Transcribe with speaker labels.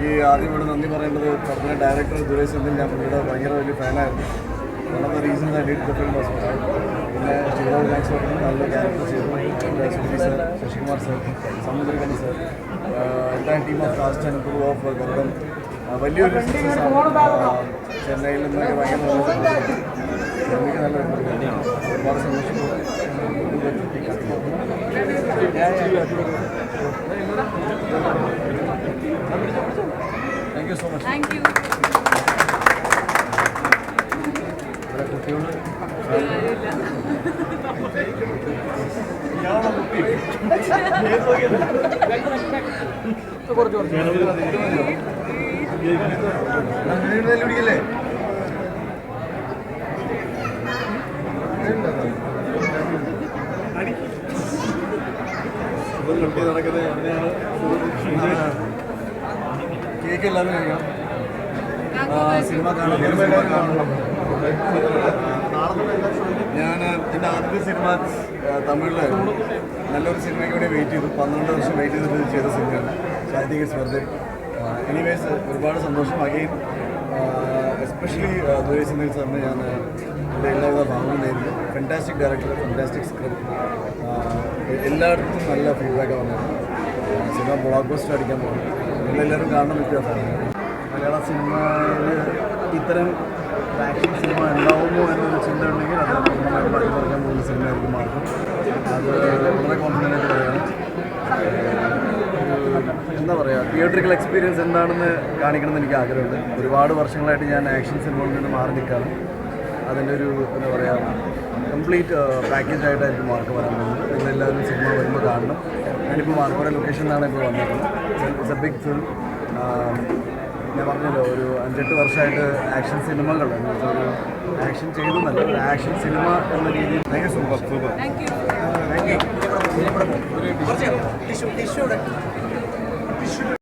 Speaker 1: എനിക്ക് ആദ്യം ഇവിടെ നന്ദി പറയേണ്ടത് പറഞ്ഞ ഡയറക്ടർ ദുരേഷ് ചന്ദ്രൻ ഞാൻ പുള്ളിയുടെ ഭയങ്കര വലിയ ഫാനായിരുന്നു one of the reasons I did the film was പിന്നെ ശിവരാജ് പറഞ്ഞു നല്ല ക്യാരക്ടർ ചെയ്തു. Sudhi sir Sasikumar sir Samuthirakani sir എല്ലാ team of cast and crew of Garudan വലിയൊരു ചെന്നൈയിൽ നിന്നൊക്കെ ഭയങ്കര എനിക്ക് നല്ല ഒരുപാട് സന്തോഷം ഞാൻ സോ മച്ച്
Speaker 2: താങ്ക് യു
Speaker 1: കുട്ടികളുണ്ട് പിടിക്കല്ലേ നടക്കുന്നത് എങ്ങനെയാണ് കേക്ക് എല്ലാവരും കഴിക്കണം സിനിമ കാണണം ഞാൻ എന്റെ ആദ്യത്തെ സിനിമ തമിഴിൽ. നല്ലൊരു സിനിമയ്ക്ക് വേണ്ടി വെയിറ്റ് ചെയ്തു. പന്ത്രണ്ട് വർഷം വെയിറ്റ് ചെയ്തിട്ട് ചെയ്ത സിനിമയാണ്. ഇറ്റ്സ് വെറുതെ എനിവേസ് ഒരുപാട് സന്തോഷം. അഗെയിൻ എസ്പെഷ്യലി ദുരേ സിനിമയിൽ സാറിന് ഞാൻ എന്റെ എല്ലാവിധ ഭാവങ്ങളും നേരിടും ഫെന്റാസ്റ്റിക് ഡയറക്ടർ ഫെന്റാസ്റ്റിക് സ്ക്രിപ്റ്റ് എല്ലായിടത്തും നല്ല ഫീഡ്ബാക്കാണ് വന്നത് സിനിമ ബ്ലോക്ക് ബസ്റ്റർ അടിക്കാൻ പോകുന്നു നിങ്ങളെല്ലാവരും കാണണം വ്യത്യാസമാണ്. മലയാള സിനിമയിൽ ഇത്തരം ആക്ഷൻ സിനിമ ഉണ്ടാവുമോ എന്നൊരു ചിന്ത ഉണ്ടെങ്കിൽ അത് പൂർണമായിട്ട് മാറ്റി പറയാൻ പോകുന്ന സിനിമയായിരിക്കും മാർക്കും അത് വളരെ കോൺഫിഡന്റ് ഒരു എന്താ പറയുക തിയേറ്ററിക്കൽ എക്സ്പീരിയൻസ് എന്താണെന്ന് കാണിക്കണമെന്ന് എനിക്ക് ആഗ്രഹമുണ്ട്. ഒരുപാട് വർഷങ്ങളായിട്ട് ഞാൻ ആക്ഷൻ സിനിമകളിൽ നിന്ന് മാറി നിൽക്കുകയാണ്. അതിന്റെ ഒരു എന്താ പറയുക കംപ്ലീറ്റ് പാക്കേജ് ആയിട്ടായിരിക്കും മാർക്ക് പറയുന്നത് നിങ്ങൾ നിങ്ങളെല്ലാവരും സിനിമ വരുമ്പോൾ കാണണം. ഞാനിപ്പോൾ മാർക്കോടെ ലൊക്കേഷനിലാണ് ഇപ്പോൾ വന്നിരിക്കുന്നത്. ഇറ്റ്സ് എ ബിഗ് ഫിലിം ഞാൻ പറഞ്ഞല്ലോ ഒരു അഞ്ചെട്ട് വർഷമായിട്ട് ആക്ഷൻ സിനിമകൾ എന്ന് വെച്ചാൽ ഒരു ആക്ഷൻ ചെയ്തെന്നല്ല ഒരു ആക്ഷൻ സിനിമ എന്ന രീതിയിൽ ഭയങ്കര സൂപ്പർ സൂപ്പർ താങ്ക് യു